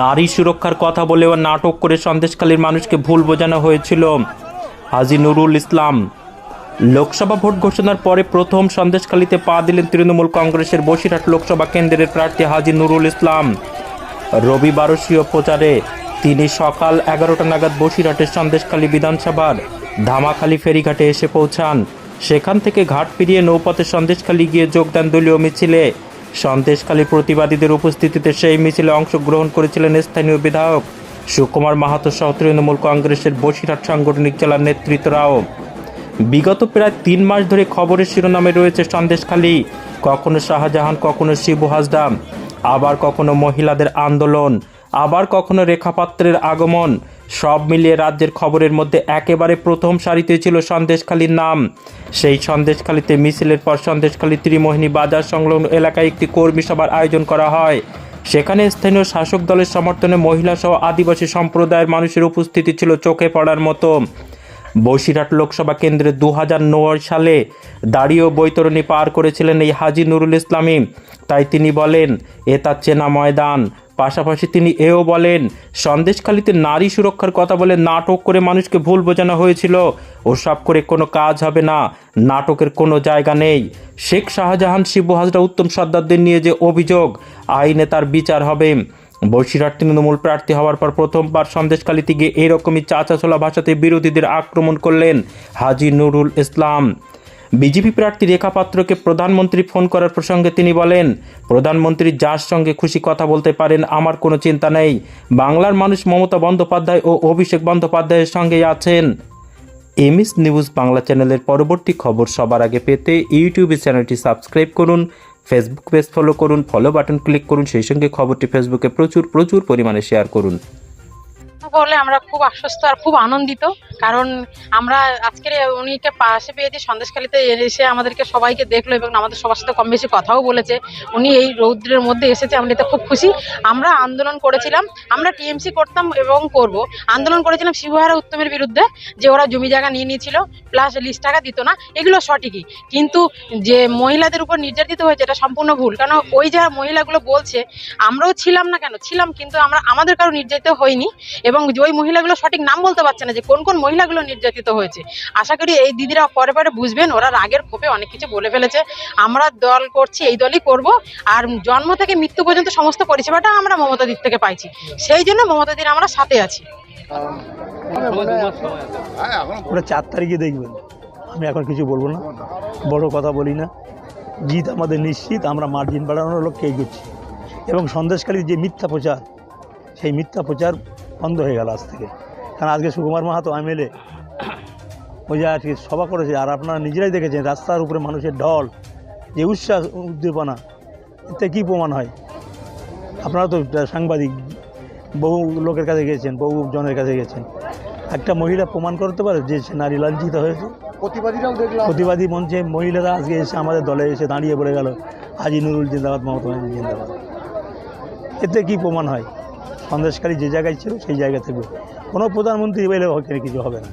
নারী সুরক্ষার কথা বলেও নাটক করে সন্দেশখালীর মানুষকে ভুল বোঝানো হয়েছিল। হাজি নুরুল ইসলাম, লোকসভা ভোট ঘোষণার পরে প্রথম সন্দেশখালীতে পা দিলেন তৃণমূল কংগ্রেসের বসিরহাট লোকসভা কেন্দ্রের প্রার্থী হাজি নুরুল ইসলাম। রবিবারসীয় প্রচারে তিনি সকাল এগারোটা নাগাদ বসিরহাটের সন্দেশখালী বিধানসভার ধামাখালী ফেরিঘাটে এসে পৌঁছান। সেখান থেকে ঘাট পেরিয়ে নৌপথে সন্দেশখালী গিয়ে যোগদান দলীয় মিছিলে সন্দেশখালী প্রতিবাদীদের উপস্থিতিতে সেই মিছিলে অংশগ্রহণ করেছিলেন স্থানীয় বিধায়ক সুকুমার মাহাতো সহ তৃণমূল কংগ্রেসের বসিরহাট সাংগঠনিক জেলার নেতৃত্বরাও বিগত প্রায় তিন মাস ধরে খবরের শিরোনামে রয়েছে সন্দেশখালী, কখনো শাহজাহান, কখনো শিবু হাসদা, আবার কখনো মহিলাদের আন্দোলন, আবার কখনো রেখাপাত্রের আগমন সব মিলিয়ে রাজ্যের খবরের মধ্যে একেবারে প্রথম সারিতে ছিল সন্দেশখালীর নাম। সেই সন্দেশখালীতে মিছিলের পর সন্দেশখালী ত্রিমোহিনী বাজার সংলগ্ন এলাকায় একটি কর্মী সভার আয়োজন করা হয়। সেখানে স্থানীয় শাসক দলের সমর্থনে মহিলা সহ আদিবাসী সম্প্রদায়ের মানুষের উপস্থিতি ছিল চোখে পড়ার মতো। বসিরহাট লোকসভা কেন্দ্রে দু হাজার নয় সালে দাঁড়িয়েও বৈতরণী পার করেছিলেন এই হাজি নুরুল ইসলামী। তাই তিনি বলেন, এ তার চেনা ময়দান। পাশাপাশি তিনি এও বলেন, সন্দেশখালিতে নারী সুরক্ষার কথা বলে নাটক করে মানুষকে ভুল বোঝানো হয়েছিল। ওসব করে কোনো কাজ হবে না, নাটকের কোনো জায়গা নেই। শেখ শাহজাহান, শিবু হাজরা, উত্তম সর্দারদের নিয়ে যে অভিযোগ, আইনে তার বিচার হবে। বসিরহাট তৃণমূল প্রার্থী হওয়ার পর প্রথমবার সন্দেশখালীতে গিয়ে এরকমই চাচাছোলা ভাষাতে বিরোধীদের আক্রমণ করলেন হাজি নুরুল ইসলাম। বিজেপি প্রার্থী রেখা পাত্রকে প্রধানমন্ত্রী ফোন করার প্রসঙ্গে তিনি বলেন, প্রধানমন্ত্রী যার সঙ্গে খুশি কথা বলতে পারেন আমার কোনো চিন্তা নেই। বাংলার মানুষ মমতা বন্দ্যোপাধ্যায় ও অভিষেক বন্দ্যোপাধ্যায়ের সঙ্গেই আছেন। এমএস নিউজ বাংলা চ্যানেলের পরবর্তী খবর সবার আগে পেতে ইউটিউবে চ্যানেলটি সাবস্ক্রাইব করুন, ফেসবুক পেজ ফলো করুন, ফলো বাটন ক্লিক করুন, সেই সঙ্গে খবরটি ফেসবুকে প্রচুর প্রচুর পরিমাণে শেয়ার করুন। বলে আমরা খুব আশ্বস্ত আর খুব আনন্দিত। কারণ আমরা আজকের উনিকে পাশে পেয়েছি সন্দেশখালিতে এসে আমাদেরকে সবাইকে দেখল এবং আমাদের সবার সাথে কম বেশি কথাও বলেছে। উনি এই রৌদ্রের মধ্যে এসেছে, আমরা এতে খুব খুশি। আমরা আন্দোলন করেছিলাম, আমরা টিএমসি করতাম এবং করব। আন্দোলন করেছিলাম শিবহারা উত্তমের বিরুদ্ধে, যে ওরা জমি জায়গা নিয়ে নিয়েছিল প্লাস লিস্ট টাকা দিত না, এগুলো সঠিকই। কিন্তু যে মহিলাদের উপর নির্যাতিত হয়েছে, এটা সম্পূর্ণ ভুল। কারণ ওই যে মহিলাগুলো বলছে, আমরাও ছিলাম না কেন? ছিলাম, কিন্তু আমরা, আমাদের কারও নির্যাতিত হয়নি এবং যে ওই মহিলাগুলো সঠিক নাম বলতে পারছে না যে কোন কোন মহিলাগুলো নির্যাতিত হয়েছে। আশা করি এই দিদিরা পরে পরে বুঝবেন, ওরা রাগের ক্ষোভে অনেক কিছু বলে ফেলেছে। আমরা দল করছি, এই দলই করব। আর জন্ম থেকে মৃত্যু পর্যন্ত সমস্ত পরিষেবাটা আমরা মমতা দিক থেকে পাইছি। সেই জন্য মমতা দিন আমরা সাথে আছি। ওটা চার তারিখে দেখবেন। আমি এখন কিছু বলব না। বড় কথা বলি না। জিত আমাদের নিশ্চিত, আমরা মার্জিন বাড়ানোর লক্ষ্যে এগোচ্ছি। এবং সন্দেশকালীর যে মিথ্যা প্রচার, সেই মিথ্যা প্রচার বন্ধ হয়ে গেল আজ থেকে। কারণ আজকে সুকুমার মাহাতো এমএলএ ওই যে আজকে সভা করেছে আর আপনারা নিজেরাই দেখেছেন রাস্তার উপরে মানুষের ঢল যে উচ্ছ্বাস উদ্দীপনা এতে কী প্রমাণ হয়? আপনারা তো সাংবাদিক বহু লোকের কাছে গিয়েছেন বহু জনের কাছে গেছেন একটা মহিলা প্রমাণ করতে পারে যে সে নারী লাঞ্ছিত হয়েছে? প্রতিবাদীরাও দেখলাম। প্রতিবাদী মঞ্চে মহিলারা আজকে এসে আমাদের দলে এসে দাঁড়িয়ে পড়ে গেল হাজি নুরুল জিন্দাবাদ মমতা জিন্দাবাদ। এতে কি প্রমাণ হয়? সন্দেশকারী যে জায়গায় ছিল সেই জায়গা থেকে কোনো প্রধানমন্ত্রী এলে কিছু হবে না।